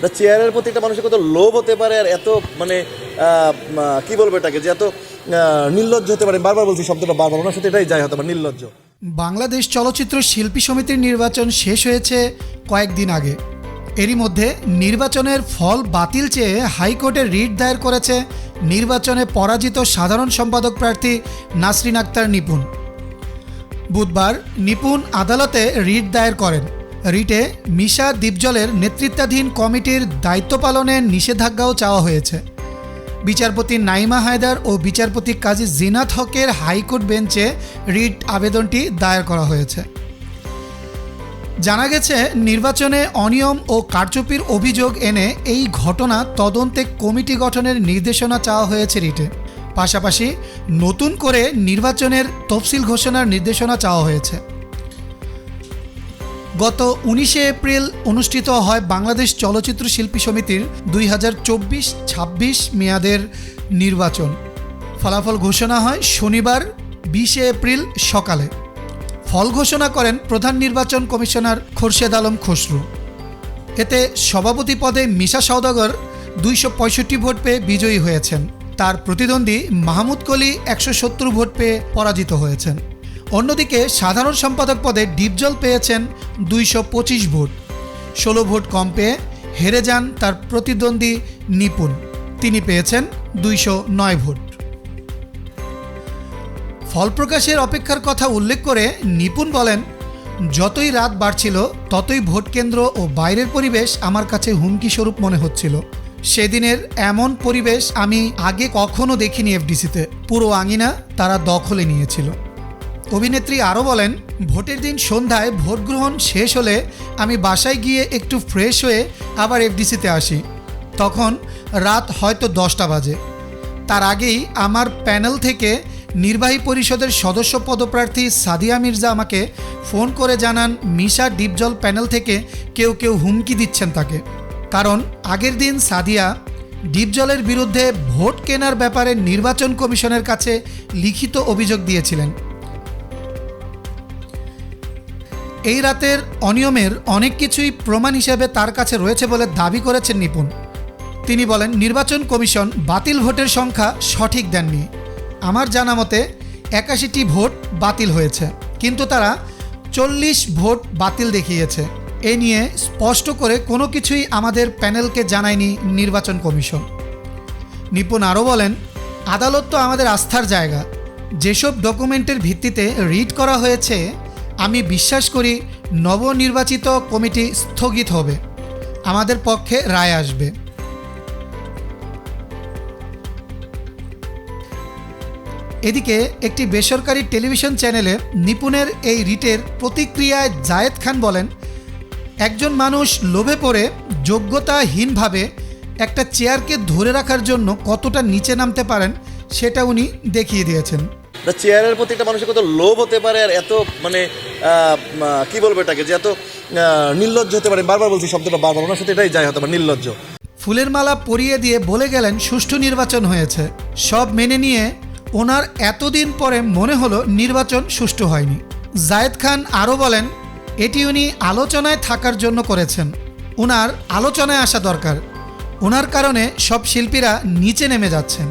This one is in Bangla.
তা চেয়ারের প্রতি একটা মানুষের কত লোভ হতে পারে আর এত মানে কি বলব এটাকে, যে এত নির্লজ্জ হতে পারে। বারবার বলছি, শব্দটা বারবার ওনার সাথে এটাই যায় হতে পারে, নির্লজ্জ। বাংলাদেশ চলচ্চিত্র শিল্পী সমিতির নির্বাচন শেষ হয়েছে কয়েকদিন আগে। এরই মধ্যে নির্বাচনের ফল বাতিল চেয়ে হাইকোর্টে রিট দায়ের করেছে নির্বাচনে পরাজিত সাধারণ সম্পাদক প্রার্থী নাসরিন আক্তার নিপুণ। বুধবার নিপুণ আদালতে রিট দায়ের করেন। রিটে মিশা দ্বীপজলের নেতৃত্বাধীন কমিটির দায়িত্ব পালনের নিষেধাজ্ঞাও চাওয়া হয়েছে। বিচারপতি নাইমা হায়দার ও বিচারপতি কাজী জিনাত হকের হাইকোর্ট বেঞ্চে রিট আবেদনটি দায়ের করা হয়েছে। জানা গেছে, নির্বাচনে অনিয়ম ও কারচুপির অভিযোগ এনে এই ঘটনা তদন্তে কমিটি গঠনের নির্দেশনা চাওয়া হয়েছে রিটে। পাশাপাশি নতুন করে নির্বাচনের তফসিল ঘোষণার নির্দেশনা চাওয়া হয়েছে। গত উনিশে এপ্রিল অনুষ্ঠিত হয় বাংলাদেশ চলচ্চিত্র শিল্পী সমিতির দুই হাজার চব্বিশ ছাব্বিশ মেয়াদের নির্বাচন। ফলাফল ঘোষণা হয় শনিবার, বিশে এপ্রিল সকালে। ফল ঘোষণা করেন প্রধান নির্বাচন কমিশনার খোরশেদ আলম খসরু। এতে সভাপতি পদে মিশা সওদাগর দুইশো পঁয়ষট্টি ভোট পেয়ে বিজয়ী হয়েছেন। তার প্রতিদ্বন্দ্বী মাহমুদ কলি একশো সত্তর ভোট পেয়ে পরাজিত হয়েছেন। অন্যদিকে সাধারণ সম্পাদক পদে ডিপজল পেয়েছেন দুইশো পঁচিশ ভোট। ষোলো ভোট কম পেয়ে হেরে যান তার প্রতিদ্বন্দ্বী নিপুণ। তিনি পেয়েছেন দুইশো নয় ভোট। ফল প্রকাশের অপেক্ষার কথা উল্লেখ করে নিপুণ বলেন, যতই রাত বাড়ছিল, ততই ভোট কেন্দ্র ও বাইরের পরিবেশ আমার কাছে হুমকি স্বরূপ মনে হচ্ছিল। সেদিনের এমন পরিবেশ আমি আগে কখনো দেখিনি এফডিসিতে। পুরো আঙিনা তারা দখলে নিয়েছিল। অভিনেত্রী আরও বলেন, ভোটের দিন সন্ধ্যায় ভোট গ্রহণ শেষ হলে আমি বাসায় গিয়ে একটু ফ্রেশ হয়ে আবার এফডিসিতে আসি। তখন রাত হয়তো দশটা বাজে। তার আগেই আমার প্যানেল থেকে নির্বাহী পরিষদের সদস্য পদপ্রার্থী সাদিয়া মির্জা আমাকে ফোন করে জানান, মিশা ডিপজল প্যানেল থেকে কেউ কেউ হুমকি দিচ্ছেন তাকে। কারণ আগের দিন সাদিয়া ডিপজলের বিরুদ্ধে ভোট কেনার ব্যাপারে নির্বাচন কমিশনের কাছে লিখিত অভিযোগ দিয়েছিলেন। এই রাতের অনিয়মের অনেক কিছুই প্রমাণ হিসেবে তার কাছে রয়েছে বলে দাবি করেছেন নিপুণ। তিনি বলেন, নির্বাচন কমিশন বাতিল ভোটের সংখ্যা সঠিক দেননি। আমার জানা মতে, একাশিটি ভোট বাতিল হয়েছে, কিন্তু তারা চল্লিশ ভোট বাতিল দেখিয়েছে। এ নিয়ে স্পষ্ট করে কোনো কিছুই আমাদের প্যানেলকে জানায়নি নির্বাচন কমিশন। নিপুণ আরও বলেন, আদালত তো আমাদের আস্থার জায়গা। যেসব ডকুমেন্টের ভিত্তিতে রিড করা হয়েছে আমি বিশ্বাস করি নবনির্বাচিত কমিটি স্থগিত হবে। আমাদের পক্ষে রায় আসবে। এদিকে একটি বেসরকারি টেলিভিশন চ্যানেলে নিপুণের এই রিটের প্রতিক্রিয়ায় জায়েদ খান বলেন, একজন মানুষ লোভে পড়ে যোগ্যতাহীনভাবে একটা চেয়ারকে ধরে রাখার জন্য কতটা নিচে নামতে পারেন সেটা উনি দেখিয়ে দিয়েছেন। চেয়ারের প্রতি একটা মানুষের কত লোভ হতে পারে আর এত মানে কি বলব এটাকে যে এত নির্লজ্জ হতে পারে। বারবার বলছি, শব্দটা বারবার ওনার সাথে এটাই যায় হতে পারে, নির্লজ্জ। ফুলের মালা পরিয়ে দিয়ে বলে গেলেন, সুষ্ঠু নির্বাচন হয়েছে। সব মেনে নিয়ে ওনার এতদিন পরে মনে হলো নির্বাচন সুষ্ঠু হয়নি। জায়েদ খান আরও বলেন, এটি উনি আলোচনায় থাকার জন্য করেছেন। ওনার আলোচনায় আসা দরকার। ওনার কারণে সব শিল্পীরা নিচে নেমে যাচ্ছেন।